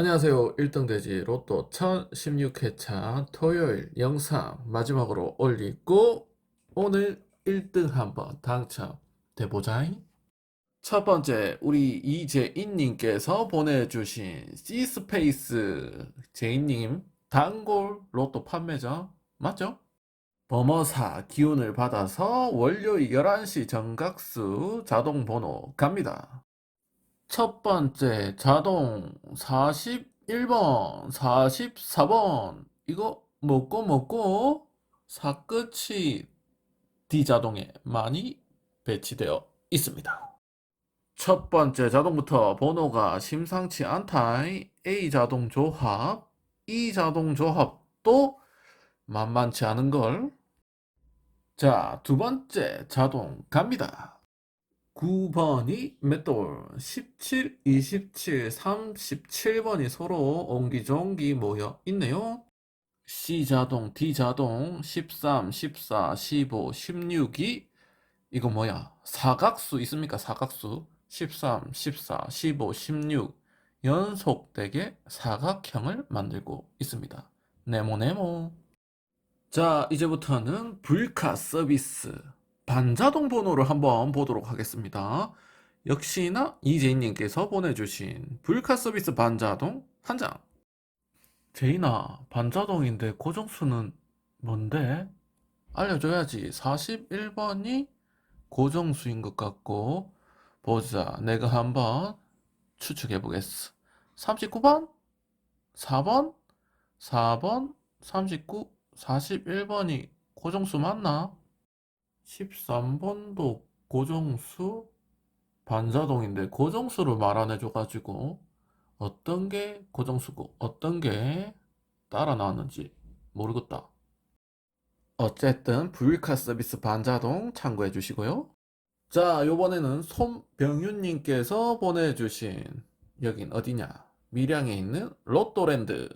안녕하세요. 1등 돼지 로또 1016회차 토요일 영상 마지막으로 올리고 오늘 1등 한번 당첨돼보자잉. 첫 번째 우리 이재인님께서 보내주신 C스페이스 제인님 단골 로또 판매자 맞죠? 범어사 기운을 받아서 월요일 11시 정각수 자동 번호 갑니다. 첫 번째 자동 41번, 44번 이거 먹고 먹고 사끝이 D자동에 많이 배치되어 있습니다. 첫 번째 자동부터 번호가 심상치 않다. A 자동 조합, E 자동 조합도 만만치 않은 걸. 자, 두 번째 자동 갑니다. 9번이 맷돌, 17, 27, 37번이 서로 옹기종기 모여 있네요. C 자동, D 자동, 13, 14, 15, 16이 이거 뭐야? 사각수 있습니까? 사각수. 13, 14, 15, 16 연속되게 사각형을 만들고 있습니다. 네모네모. 자, 이제부터는 불카 서비스 반자동 번호를 한번 보도록 하겠습니다. 역시나 이재인님께서 보내주신 불카 서비스 반자동 한 장. 제인아, 반자동인데 고정수는 뭔데? 알려줘야지. 41번이 고정수인 것 같고, 보자. 내가 한번 추측해 보겠어. 39번? 4번? 4번? 39? 41번이 고정수 맞나? 13번도 고정수? 반자동인데 고정수를 말 안 해줘가지고 어떤 게 고정수고 어떤 게 따라 나왔는지 모르겠다. 어쨌든 불카 서비스 반자동 참고해 주시고요. 자, 요번에는 손병윤님께서 보내주신 여긴 어디냐? 밀양에 있는 로또랜드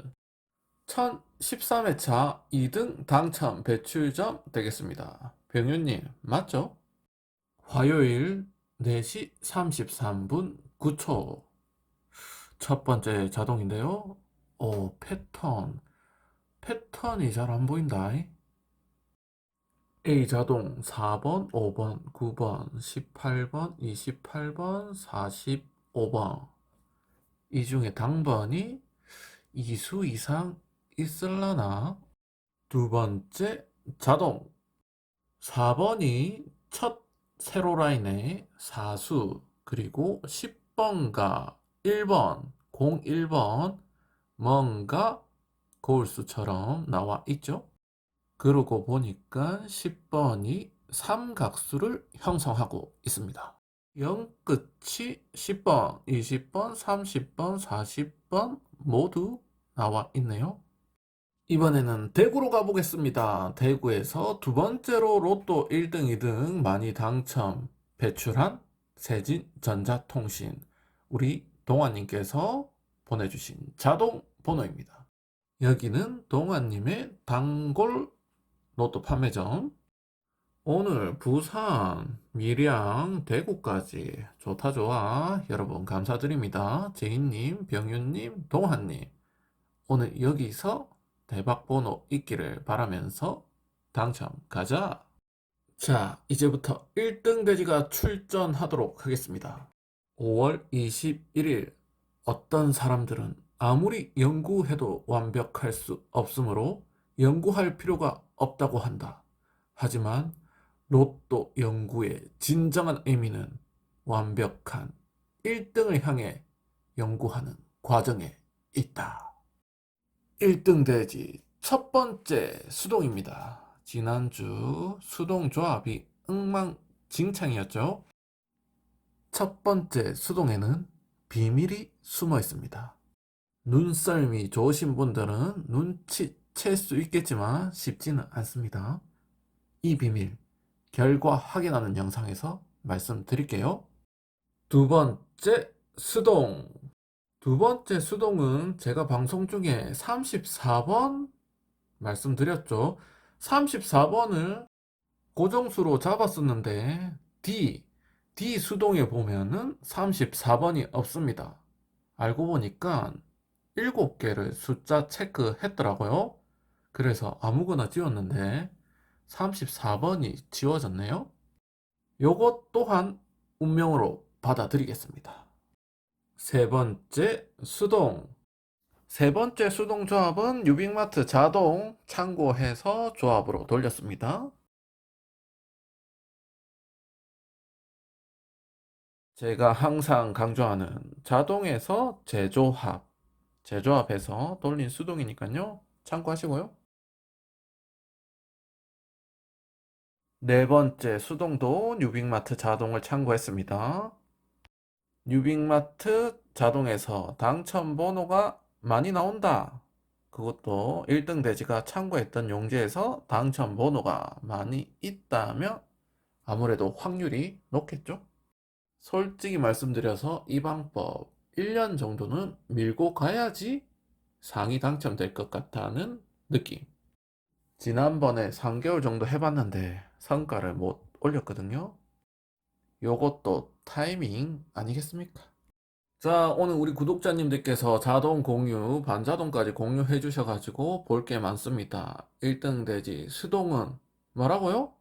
1013회차 2등 당첨 배출점 되겠습니다. 병윤님, 맞죠? 화요일 4시 33분 9초. 첫 번째 자동인데요. 오, 패턴. 패턴이 잘 안 보인다. A 자동 4번, 5번, 9번, 18번, 28번, 45번. 이 중에 당번이 2수 이상 있을라나? 두 번째 자동 4번이 첫 세로 라인의 4수 그리고 10번과 1번 01번 뭔가 거울수처럼 나와 있죠. 그러고 보니까 10번이 삼각수를 형성하고 있습니다. 0 끝이 10번, 20번, 30번, 40번 모두 나와 있네요. 이번에는 대구로 가보겠습니다. 대구에서 두 번째로 로또 1등, 2등 많이 당첨 배출한 세진 전자통신 우리 동아님께서 보내주신 자동 번호입니다. 여기는 동아님의 단골 로또 판매점. 오늘 부산, 밀양, 대구까지 좋다 좋아. 여러분 감사드립니다. 제인님, 병윤님, 동한님. 오늘 여기서 대박 번호 있기를 바라면서 당첨 가자. 자, 이제부터 1등 돼지가 출전하도록 하겠습니다. 5월 21일 어떤 사람들은 아무리 연구해도 완벽할 수 없으므로 연구할 필요가 없다고 한다. 하지만 로또 연구의 진정한 의미는 완벽한 1등을 향해 연구하는 과정에 있다. 1등 돼지 첫 번째 수동입니다. 지난주 수동 조합이 엉망진창이었죠. 첫 번째 수동에는 비밀이 숨어 있습니다. 눈썰미 좋으신 분들은 눈치챌 수 있겠지만 쉽지는 않습니다. 이 비밀 결과 확인하는 영상에서 말씀드릴게요. 두 번째 수동. 두 번째 수동은 제가 방송 중에 34번 말씀드렸죠. 34번을 고정수로 잡았었는데 D, D 수동에 보면은 34번이 없습니다. 알고 보니까 7개를 숫자 체크했더라고요. 그래서 아무거나 지웠는데 34번이 지워졌네요. 요것 또한 운명으로 받아들이겠습니다. 세 번째 수동. 세 번째 수동 조합은 유빅마트 자동 참고해서 조합으로 돌렸습니다. 제가 항상 강조하는 자동에서 재조합, 재조합해서 돌린 수동이니까요. 참고하시고요. 네 번째 수동도 뉴빅마트 자동을 참고했습니다. 뉴빅마트 자동에서 당첨 번호가 많이 나온다. 그것도 1등 돼지가 참고했던 용지에서 당첨 번호가 많이 있다면 아무래도 확률이 높겠죠? 솔직히 말씀드려서 이 방법 1년 정도는 밀고 가야지 상위 당첨될 것 같다는 느낌. 지난번에 3개월 정도 해봤는데 성과를 못 올렸거든요. 요것도 타이밍 아니겠습니까? 자, 오늘 우리 구독자님들께서 자동 공유, 반자동까지 공유해 주셔가지고 볼 게 많습니다. 1등 돼지 수동은 뭐라고요?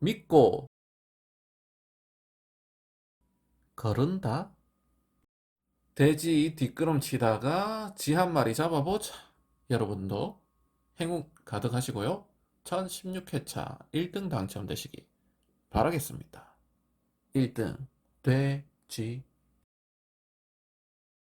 믿고 거른다? 돼지 뒷걸음 치다가 지 한 마리 잡아보자. 여러분도 행운 가득하시고요. 1016회차 1등 당첨되시기 바라겠습니다. 1등 돼지